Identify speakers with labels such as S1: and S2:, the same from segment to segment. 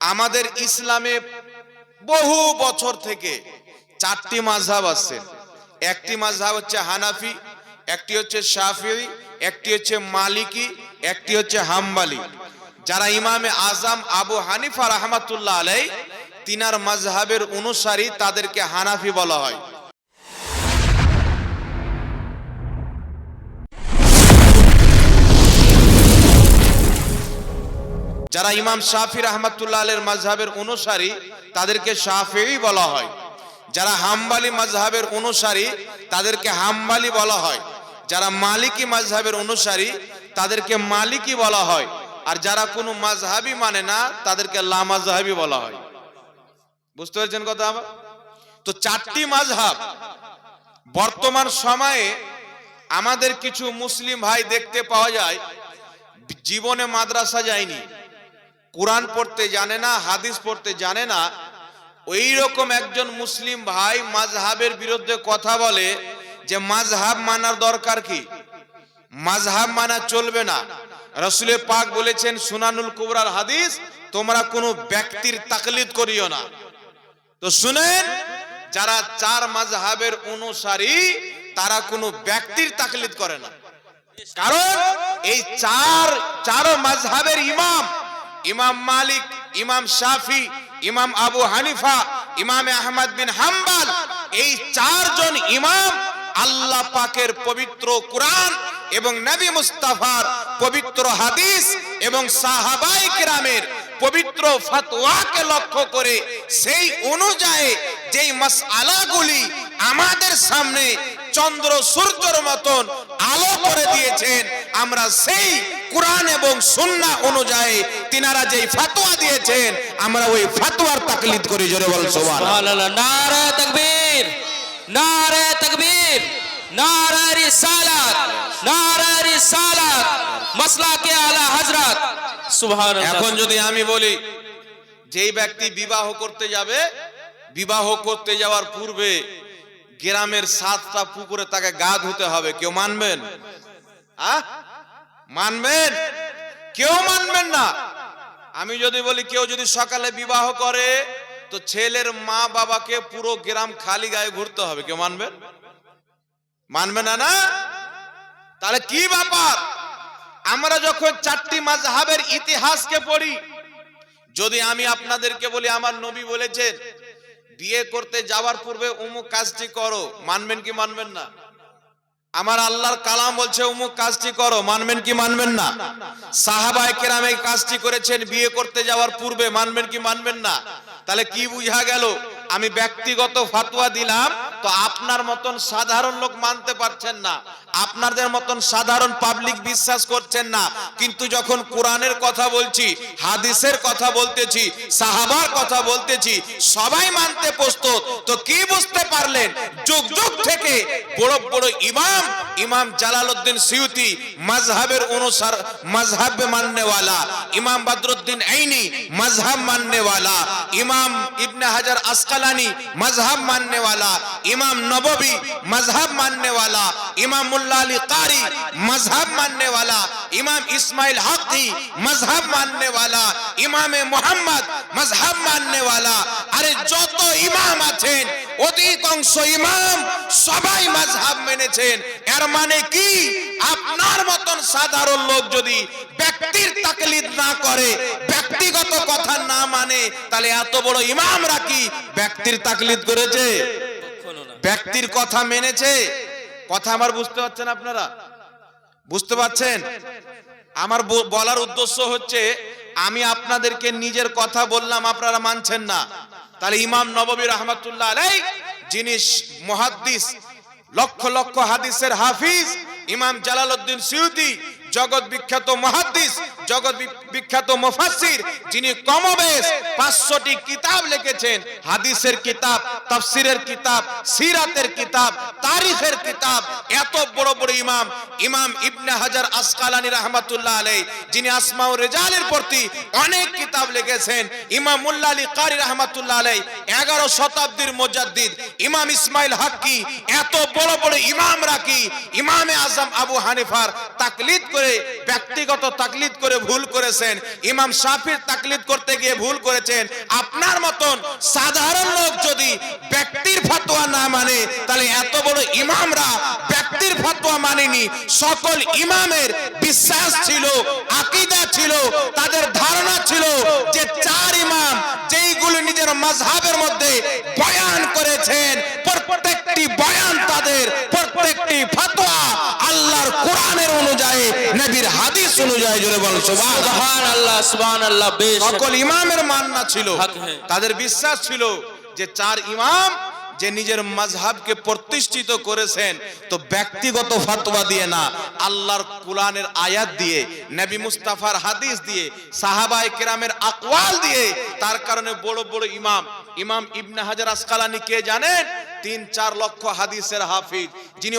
S1: আমাদের ইসলামে বহু বছর থেকে চারটি মাঝহাব আছে। একটি মাঝহাব হচ্ছে হানাফি, একটি হচ্ছে সাফি একটি হচ্ছে মালিকি, একটি হচ্ছে হাম্বালি। যারা ইমামে আজম আবু হানিফা রহমাতুল্লাহ আলাই তিনার মাঝহাবের অনুসারী তাদেরকে হানাফি বলা হয়। যারা ইমাম শাফি রহমাতুল্লাহ আলের মাঝহাবের অনুসারী, তাদেরকে শাফিই বলা হয়। যারা হাম্বালি মাঝহাবের অনুসারী, তাদেরকে হাম্বালি বলা হয়। যারা মালিকি মাঝহাবের অনুসারী, তাদেরকে মালিকি বলা হয়। আর যারা কোনো মাঝহাবি মানে না, তাদেরকে লামাজহাবি বলা হয়। বুঝতে পেরেছেন কথা আমার? তো চারটি মাঝহাব বর্তমান সময়ে আমাদের কিছু মুসলিম ভাই দেখতে পাওয়া যায়, জীবনে মাদ্রাসা যায়নি। কোরআন পড়তে জানে না, হাদিস পড়তে জানে না ওই রকম একজন মুসলিম ভাই মাযহাবের বিরুদ্ধে কথা বলে যে মাযহাব মানার দরকার কি? মাযহাব মানা চলবে না। রসুলে পাক বলেছেন, সুনানুল কুবরার হাদিস, তোমরা কোনো ব্যক্তির তাকলিদ করিও না। তো শুনেন, যারা চার মাযহাবের অনুসারী, তারা কোনো ব্যক্তির তাকলিদ করে না। কারণ এই চার চার মাযহাবের ইমাম ইমাম মালিক, ইমাম শাফি, ইমাম আবু হানিফা, ইমাম আহমদ বিন হাম্বাল, এই চারজন ইমাম আল্লাহ পাকের পবিত্র কোরআন এবং নবী মুস্তাফার পবিত্র হাদিস এবং সাহাবাই কিরামের পবিত্র ফতোয়াকে লক্ষ্য করে সেই অনুযায়ী যেই মাসআলাগুলি আমাদের সামনে চন্দ্র সূর্যের মতন আলো করে দিয়েছেন, আমরা সেই কোরআন এবং সুন্নাহ অনুযায়ী তিনারা যেই ফতোয়া দিয়েছেন আমরা ওই ফাতোয়ার তাকলিদ করি জোরে বল সুবহানাল্লাহ।
S2: নারে তাকবীর নারে তাকবীর নারে রিসালাত নারে রিসালাত মাসলাকে আলা হযরত। সুবহানাল্লাহ।
S1: এখন যদি আমি বলি যেই ব্যক্তি বিবাহ করতে যাবে বিবাহ করতে যাওয়ার পূর্বে গ্রামের সাতটা পুকুরে তাকে গা ধুতে হবে কেউ মানবেন? আহ? মানবেন? কেউ মানবেন না। আমি যদি বলি, কেউ যদি সকালে বিবাহ করে, তো ছেলের মা বাবাকে পুরো গ্রাম খালি গায়ে ঘুরতে হবে। কেউ মানবেন? মানবে না না? তাহলে কি ব্যাপার? আমরা যখন চারটি মাযহাবের ইতিহাসকে পড়ি, যদি আমি আপনাদেরকে বলি, আমার নবী বলেছেন, বিয়ে করতে যাওয়ার পূর্বে অমুক কাজটি করো। মানবেন কি মানবেন না? আমার আল্লাহর কালাম বলছে অমুক কাজটি করো। মানবেন কি মানবেন না? সাহাবায় কেরাম এই কাজটি করেছেন বিয়ে করতে যাওয়ার পূর্বে, মানবেন কি মানবেন না? তাহলে কি বুঝা গেল? আমি ব্যক্তিগত ফাতুয়া দিলাম, তো আপনার মতন সাধারণ লোক মানতে পারছেন না। আপনাদের মতন সাধারণ পাবলিক বিশ্বাস করছেন না। কিন্তু যখন কোরআনের কথা বলছি, হাদিসের কথা বলতেছি, সাহাবার কথা বলতেছি, সবাই মানতে প্রস্তুত। তো কি বুঝতে পারলেন? যুগ যুগ থেকে বড় বড় ইমাম ইমাম জালালউদ্দিন সিউতি মাজহাবের অনুসার মাজহাব মাননেওয়ালা, ইমাম বদরুদ্দিন আইনি মাজহাব মাননেওয়ালা, ইমাম ইবনে হাজার আসকালানি মাজহাব মাননেওয়ালা, ইমাম নববী মাজহাব মাননেওয়ালা, ইমাম মুল্লা আলী কারি মাযহাব মাননে वाला ইমাম ইসমাইল হকি মাযহাব মাননে वाला ইমামে মোহাম্মদ মাযহাব মাননে वाला আরে যত ইমাম আছেন অধিকাংশ ইমাম সবাই মাযহাব মেনেছেন এর মানে কি আপনার মতন সাধারণ লোক যদি ব্যক্তির তাকলিদ না করে ব্যক্তিগত কথা না মানে তাহলে এত বড় ইমামরা কি ব্যক্তির তাকলিদ করেছে
S2: কখনো না
S1: ব্যক্তির কথা মেনেছে কথা আমার বুঝতে পারছেন আপনারা? বুঝতে পারছেন? আমার বলার উদ্দেশ্য হচ্ছে, আমি আপনাদেরকে নিজের কথা বললাম, আপনারা মানছেন না। তাহলে ইমাম নববী রহমতুল্লাহ আলাই যিনি মহাদ্দিস, লক্ষ লক্ষ হাদিসের হাফিজ, ইমাম জালালউদ্দিন সিউতি জগৎ বিখ্যাত মহাদ্দিস, জগৎ বিখ্যাত মুফাসসির, যিনি কমবেশ 500টি কিতাব লিখেছেন। হাদিসের কিতাব, তাফসিরের কিতাব, সিরাতের কিতাব, তারিখের কিতাব। এত বড় বড় ইমাম ইমাম ইবনে হাজার আসকালানি রাহমাতুল্লাহ আলাইহি, যিনি আসমাউ রিজালের প্রতি অনেক কিতাব লিখেছেন। ইমাম মুল্লা আলী কারি রাহমাতুল্লাহ আলাইহি 11 শতাব্দীর মুজাদ্দিদ, ইমাম ইসমাইল হাক্কি, এত বড় বড় ইমামরা কি? ইমামে আজম আবু হানিফার তাকলিদ করে ব্যক্তিগত তাকলিদ করে ভুল করেছেন, ইমাম শাফির তাকলিদ করতে গিয়ে ভুল করেছেন, আপনার মতন সাধারণ লোক যদি ব্যক্তির ফতোয়া না মানে তাহলে এত বড় ইমামরা ব্যক্তির ফতোয়া মানেনি। সকল ইমামের বিশ্বাস ছিল, আকীদা ছিল, তাদের ধারণা ছিল যে চার ইমাম যেইগুলো নিজের মাযহাবের মধ্যে বয়ান করেছেন, প্রত্যেকটি বয়ান তাদের, প্রত্যেকটি ফতোয়া কোরআনের অনুযায়ী নবীর হাদিস অনুযায়ী জোরে বল সুবহানাল্লাহ।
S2: সুবহান আল্লাহ সুবহান আল্লাহ বেশ।
S1: সকল ইমামের মান্না ছিল
S2: হ্যাঁ।
S1: তাদের বিশ্বাস ছিল যে চার ইমাম যে নিজের মাযহাবকে প্রতিষ্ঠিত করেছেন তো ব্যক্তিগত ফতোয়া দিয়ে না আল্লাহর কোরআনের আয়াত দিয়ে নবী মুস্তাফার হাদিস দিয়ে সাহাবায়ে কেরামের আকওয়াল দিয়ে তার কারণে বড় বড় ইমাম ইমাম ইবনে হাজার আসকালানি কে জানেন? তিন চার লক্ষ হাদিসের হাফিজ যিনি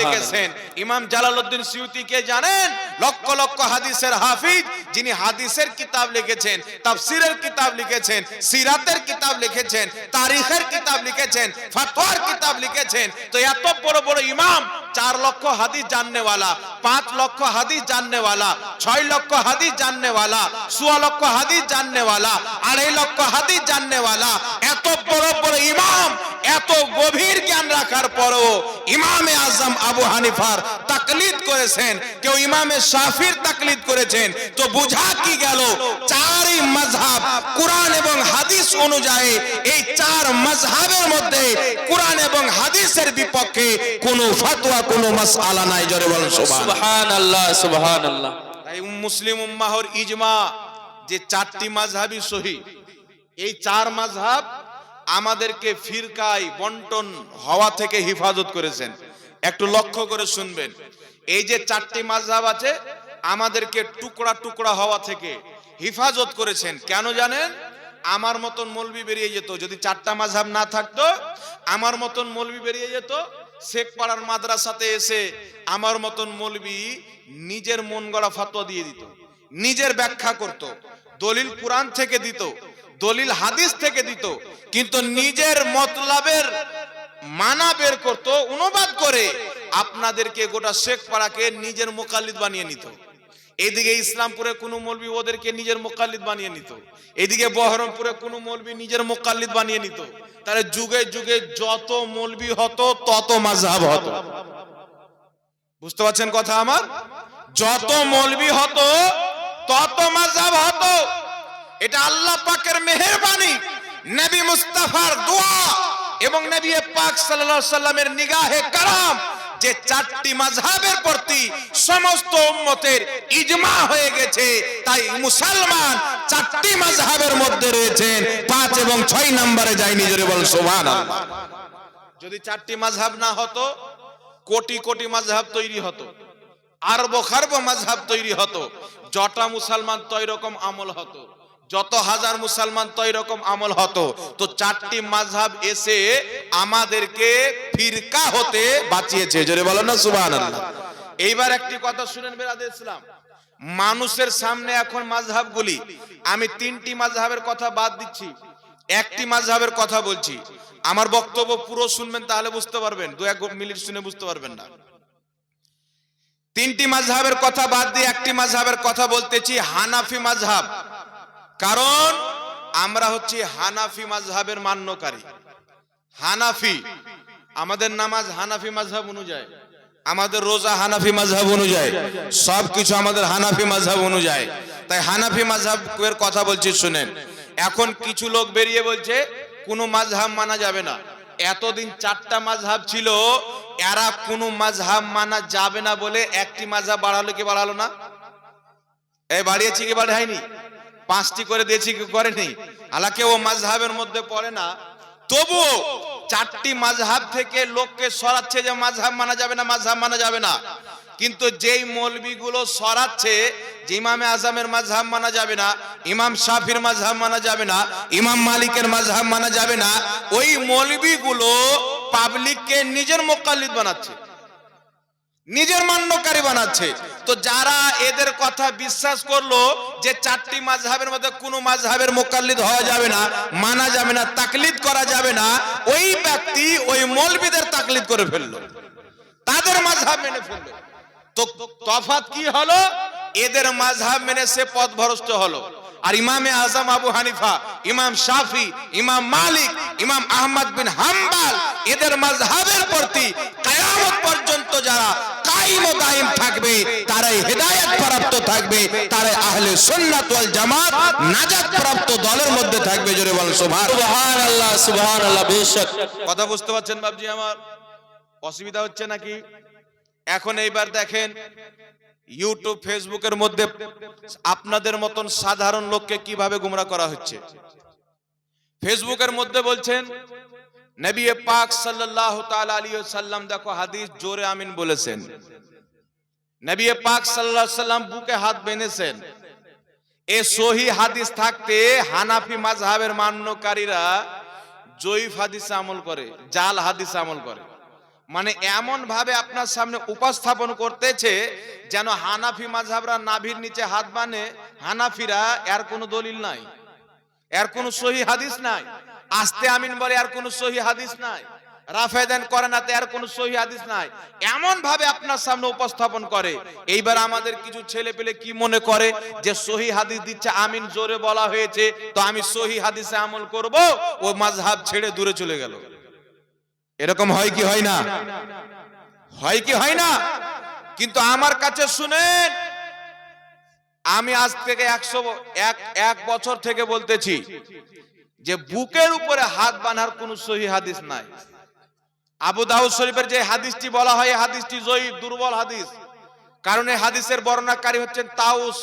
S1: লিখেছেন। ইমাম জালালউদ্দিন সিউতি কে জানেন? লক্ষ লক্ষ হাদিসের হাফিজ যিনি হাদিসের কিতাব লিখেছেন তাফসিরের কিতাব লিখেছেন সিরাতের কিতাব লিখেছেন তারিখের কিতাব লিখেছেন ফতোয়ার কিতাব লিখেছেন। তো এত বড় বড় ইমাম চার লক্ষ হাদিস জাননেওয়ালা, পাঁচ লক্ষ হাদিস জাননেওয়ালা, ছয় লক্ষ হাদিস জাননেওয়ালা সোয়া লক্ষ হাদিস জাননেওয়ালা, আড়াই লক্ষ হাদিস জাননেওয়ালা, এত বড় বড় ইমাম, এত গভীর জ্ঞান রাখার পরও ইমামে আজম আবু হানিফার তাকলিদ করেছেন, কেউ ইমামে শাফির তাকলিদ করেছেন, তো বুঝা কি গেল? চারই মাযহাব কোরআন এবং হাদিস অনুযায়ী এই চার মাযহাবের মধ্যে কোরআন এবং হাদিসের বিপক্ষে কোনো ফতোয়া কোনো মাসআলা নাই জোরে বলেন সুবহান
S2: আল্লাহ সুবহান আল্লাহ
S1: তাই মুসলিম উম্মাহর ইজমা যে চারটি মাযহাবই সহি এই চার মাযহাব আমাদেরকে ফিরকায় বন্টন হওয়া থেকে হিফাজত করেছেন। একটু লক্ষ্য করে শুনবেন। এই যে চারটি মাযহাব আছে আমাদেরকে টুকরা টুকরা হওয়া থেকে হিফাজত করেছেন। কেন জানেন? আমার মতন মলবি বেরিয়ে যেত। যদি চারটা মাযহাব না থাকতো আমার মতন মলবি বেরিয়ে যেত শেখ পাড়ার মাদ্রাসাতে এসে আমার মতন মলবি নিজের মন গড়া ফতোয়া দিয়ে দিত, নিজের ব্যাখ্যা করত, দলিল কোরআন থেকে দিত, দলিল হাদিস থেকে দিত, কিন্তু নিজের মতলাবের মানা বের করত, অনুবাদ করে আপনাদেরকে গোটা শেখ পাড়াকে নিজের মোকালিদ বানিয়ে নিত। এইদিকে ইসলামপুরে কোনো মৌলবি ওদেরকে নিজের মোকাল্লিদ বানিয়ে নিত। এইদিকে বহরমপুরে কোনো মৌলবি নিজের মোকাল্লিদ বানিয়ে নিত। তাহলে যুগে যুগে যত মৌলবি হতো, তত মাযহাব হতো। বুঝতে পারছেন কথা আমার? যত মৌলবি হতো, তত মাযহাব হতো। এটা আল্লাহ পাকের মেহেরবানি, নবী মুস্তাফার দোয়া এবং নবী পাক সাল্লাল্লাহু আলাইহি সাল্লামের নিগাহে কারাম যে চারটি মাযহাবের প্রতি সমস্ত উম্মতের ইজমা হয়ে গেছে, তাই মুসলমান চারটি মাযহাবের মধ্যে রয়েছেন। পাঁচ এবং ছয় নম্বরে যায়নি জোরে বল, সুবহানাল্লাহ। যদি চারটি মাঝহাব না হতো, কোটি কোটি মাঝহাব তৈরি হতো, আরব খারব মাঝহাব তৈরি হতো, জটা মুসলমান তো রকম আমল হতো। যত হাজার মুসলমান তো রকম আমল হতো, তো চারটি মাযহাব এসে আমাদেরকে ফিরকা হতে বাঁচিয়েছে। জোরে বলো না, সুবহানাল্লাহ। এইবার একটি কথা শুনেন বেরাদ ইসলাম। মানুষের সামনে এখন মাযহাবগুলি, আমি তিনটি মাঝহাবের কথা বাদ দিচ্ছি, একটি মাঝহাবের কথা বলছি। আমার বক্তব্য পুরো শুনবেন তাহলে বুঝতে পারবেন দু এক মিনিট শুনে বুঝতে পারবেন না। তিনটি মাঝহাবের কথা বাদ দিয়ে একটি মাঝহাবের কথা বলতেছি, হানাফি মাযহাব। কারণ আমরা হচ্ছি হানাফি মাযহাবের মান্যকারী। হানাফি, আমাদের নামাজ হানাফি মাযহাব অনুযায়ী, আমাদের রোজা হানাফি মাযহাব অনুযায়ী, সবকিছু আমাদের হানাফি মাযহাব অনুযায়ী। তাই হানাফি মাযহাবের কথা বলছি, শুনেন। এখন কিছু লোক বেরিয়ে বলছে, কোনো মাযহাব মানা যাবে না। এতদিন চারটা মাযহাব ছিল, এরা কোনো মাযহাব মানা যাবে না বলে একটি মাযহাব বাড়ালো কি বাড়ালো না? এই বাড়িয়েছি কি বাড়ায়নি? পাঁচটি করে দিয়েছি কি করেনি। হালাকে ও মাঝহাবের মধ্যে পড়ে না। তবুও চারটি মাঝহাব থেকে লোককে সরাচ্ছে যে মাঝহাব মানা যাবে না, মাযহাব মানা যাবে না। কিন্তু যেই মৌলবিগুলো সরাচ্ছে, যে ইমামে আজমের মাযহাব মানা যাবে না, ইমাম শাফির মাযহাব মানা যাবে না, ইমাম মালিকের মাযহাব মানা যাবে না, ওই মৌলবিগুলো পাবলিককে নিজের মোকাল্লিদ বানাচ্ছে। নিজের মান্যকারী বানাচ্ছে। তো যারা এদের কথা বিশ্বাস করল যে চারটি মাযহাবের মধ্যে কোনো মাযহাবের মোকাল্লিদ হওয়া যাবে না, মানা যাবে না, তাকলিদ করা যাবে না, ওই ব্যক্তি ওই মৌলবিদের তাকলিদ করে ফেলল। তাদের মাযহাব মেনে ফেলল। তো তফাত কি হলো? এদের মাঝহাব মেনে সে পথ ভরষ্ট হলো। আর ইমামে আজম আবু হানিফা, ইমাম শাফি, ইমাম মালিক, ইমাম আহমদ বিন হাম্বাল, এদের মাযহাবের প্রতি কিয়ামত পর্যন্ত যারা কায়েম ও দায়েম থাকবে তারাই হেদায়েত প্রাপ্ত থাকবে তারাই আহলে সুন্নাত ওয়াল জামাত নাজাত প্রাপ্ত দলের মধ্যে থাকবে জোরে বলেন সুবহান।
S2: সুবহান আল্লাহ সুবহান আল্লাহ বেশক।
S1: কথা বুঝতে পারছেন বাবজি আমার? অসুবিধা হচ্ছে নাকি? এখন এইবার দেখেন ইউটিউব ফেসবুকের মধ্যে আপনাদের মতন সাধারণ লোককে কীভাবে গুমরা করা হচ্ছে? ফেসবুকের মধ্যে বলছেন নবী পাক তাআলা আলাইহি সাল্লাম দেখো হাদিস জোরে আমিন বলেছেন। নবী পাক আলাইহি সাল্লাম বুকে হাত বেঁধেছেন। এ সহি হাদিস থাকতে হানাফি মাযহাবের মান্যকারীরা জয়ীফ হাদিস আমল করে, জাল হাদিস আমল করে। মানে এমন ভাবে আপনার সামনে উপস্থাপন করতেছে যেন হানাফি মাঝহাবরা নাভির নিচে হাত বানে হানাফিরা এর কোনো দলিল নাই, এর কোনো সহি হাদিস নাই। আস্তে আমিন বলে, আর কোনো সহি হাদিস নাই। রাফেদান করে না তো এর কোনো সহি হাদিস নাই। এমন ভাবে আপনার সামনে উপস্থাপন করে। এইবার আমাদের কিছু ছেলে পেলে কি মনে করে? যে সহি হাদিস দিচ্ছে, আমিন জোরে বলা হয়েছে, তো আমি সহি হাদিসে আমল করব, ও মাযহাব ছেড়ে দূরে চলে গেল। এরকম হয় কি হয় না? হয় কি হয় না? কিন্তু আমার কাছে শুনেন, আমি আজ থেকে একশো এক এক বছর থেকে বলতেছি যে বুকের উপরে হাত বাঁধার কোন সহি হাদিস নাই। আবু দাউদ শরীফের যে হাদিসটি বলা হয় হাদিসটি জয়ীফ দুর্বল হাদিস। কারণ এই হাদিসের বর্ণনাকারী হচ্ছেন তাউস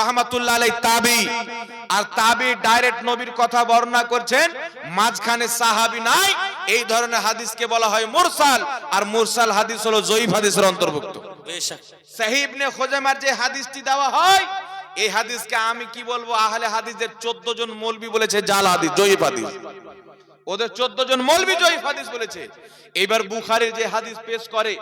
S1: রহমাতুল্লাহ আলাই তাবি। আর তাবি ডাইরেক্ট নবীর কথা বর্ণনা করছেন মাঝখানে সাহাবি নাই এই ধরনের হাদিসকে বলা হয় মুরসাল। আর মুরসাল হাদিস হলো জয়ীফ হাদিসের অন্তর্ভুক্ত। খোজামার যে হাদিসটি দেওয়া হয় এই হাদিসকে আমি কি বলব? আহলে হাদিসের চোদ্দ জন মৌলবি বলেছে জাল হাদিস, জয়ীফ হাদিস। ওদের চোদ্দ জন মৌলবি জয়ীফ হাদিস বলেছে। এইবার বুখারীর যে হাদিস পেশ করে,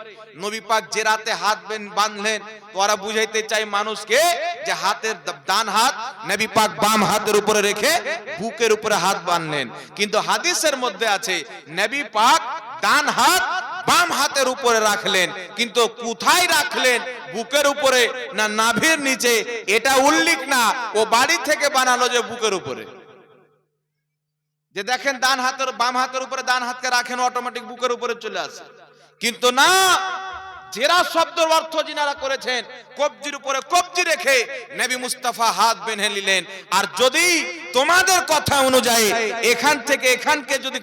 S1: নবী পাক যে রাতে হাত বাঁধলেন, তো ওরা বুঝাইতে চাই মানুষকে যে হাতের ডান হাত নবী পাক বাম হাতের উপরে রেখে বুকের উপরে হাত বাঁধলেন। কিন্তু হাদিসের মধ্যে আছে, নবী পাক ডান হাত বাম হাতের উপরে রাখলেন, কিন্তু কোথায় রাখলেন? বুকের উপরে না নাভির নিচে? এটা উল্লেখ না, ও বাড়ি থেকে বানালো যে বুকের উপরে। যে দেখেন ডান হাতের, বাম হাতের উপরে ডান হাতকে রাখেন অটোমেটিক বুকের উপরে চলে আসে। কিন্তু না জেরা শব্দের অর্থ যিনারা করেছেন, কবজির উপরে কবজি রেখে নবী মুস্তাফা হাত বেঁধে নিলেন। আর যদি তোমাদের কথা অনুযায়ী এখান থেকে এখানকে যদি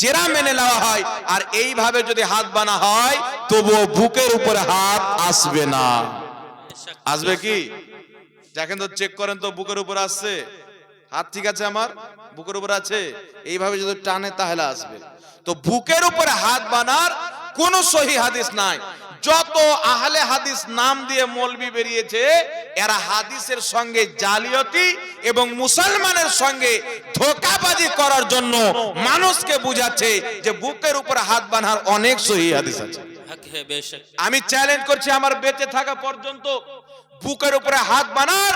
S1: জেরা মেনে নেওয়া হয়, আর এইভাবে যদি হাত বানা হয়, তবুও বুকের উপরে হাত আসবে না। আসবে কি? দেখেন তো চেক করেন তো বুকের উপর আসছে। হাত ঠিক আছে আমার? বুকের উপর আছে? এইভাবে যদি টানে তাহলে আসবে। তো বুকের উপরে হাত বানার কোন সহি হাদিস নাই। যত আহলে হাদিস নাম দিয়ে মলবি বেরিয়েছে এরা হাদিসের সঙ্গে জালিয়াতি এবং মুসলমানের সঙ্গে ধোকাবাজি করার জন্য মানুষকে বুঝাচ্ছে যে বুকের উপর হাত বানার অনেক সহি হাদিস আছে।
S2: হক হে বেশক
S1: আমি চ্যালেঞ্জ করছি আমার বেঁচে থাকা পর্যন্ত বুকের উপরে হাত বানার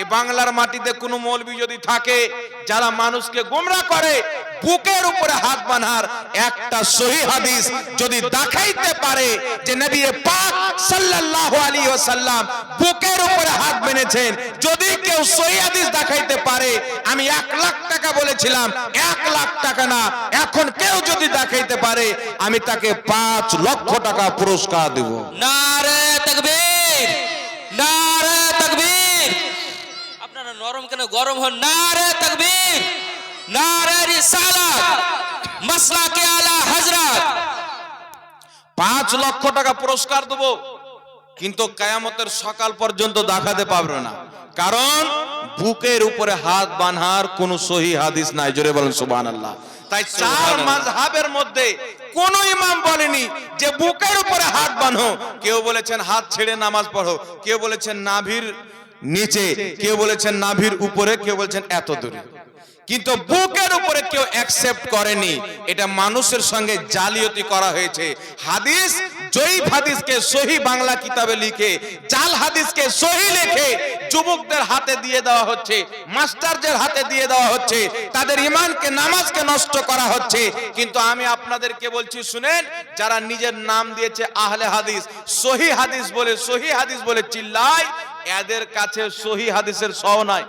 S1: এই বাংলার মাটিতে কোনো মৌলবি যদি থাকে, যারা মানুষকে গোমরা করে, বুকের উপরে হাত বানার একটা সহি হাদিস যদি দেখাইতে পারে যে নবী পাক সাল্লাল্লাহু আলাইহি ওয়াসাল্লাম বুকের উপরে হাত বেঁধেছেন, যদি কেউ সহি হাদিস দেখাইতে পারে, আমি এক লাখ টাকা বলেছিলাম, এক লাখ টাকা না, এখন কেউ যদি দেখাইতে পারে, আমি তাকে পাঁচ লক্ষ টাকা পুরস্কার দেব।
S2: নারে তাকবীর তাকবীর নরম কেন? গরম হন নারে তাকবীর নারে রিসালাত মাসলাকে আলা হযরত।
S1: পাঁচ লক্ষ টাকা পুরস্কার দেব কিন্তু কায়ামতের সকাল পর্যন্ত দেখাতে পারবে না। কারণ বুকের উপরে হাত বানহার কোন সহি হাদিস নাই। জোরে বলেন সুবহানাল্লাহ। তাই চার মাযহাবের মধ্যে কোন ইমাম বলেনি যে বুকের উপরে হাত বাঁধো। কেউ বলেছেন হাত ছেড়ে নামাজ পড়ো কেউ বলেছেন নাভির নিচে, কেউ বলেছেন নাভির উপরে, কেউ বলছেন এত দূরে। কিন্তু বুকের উপরে কেউ অ্যাকসেপ্ট করেনি। এটা মানুষের সঙ্গে জালিয়াতি করা হয়েছে। হাদিস, জয়ীফ হাদিসকে সহি বাংলা কিতাবে লিখে, জাল হাদিসকে সহি লিখে যুবকদের হাতে দিয়ে দেওয়া হচ্ছে, মাস্টারদের হাতে দিয়ে দেওয়া হচ্ছে, তাদের ইমানকে, নামাজকে নষ্ট করা হচ্ছে। কিন্তু আমি আপনাদেরকে বলছি, শুনেন, যারা নিজের নাম দিয়েছে আহলে হাদিস, সহি হাদিস বলে, সহি হাদিস বলে চিল্লায়, এদের কাছে সহি হাদিসের সহ নাই।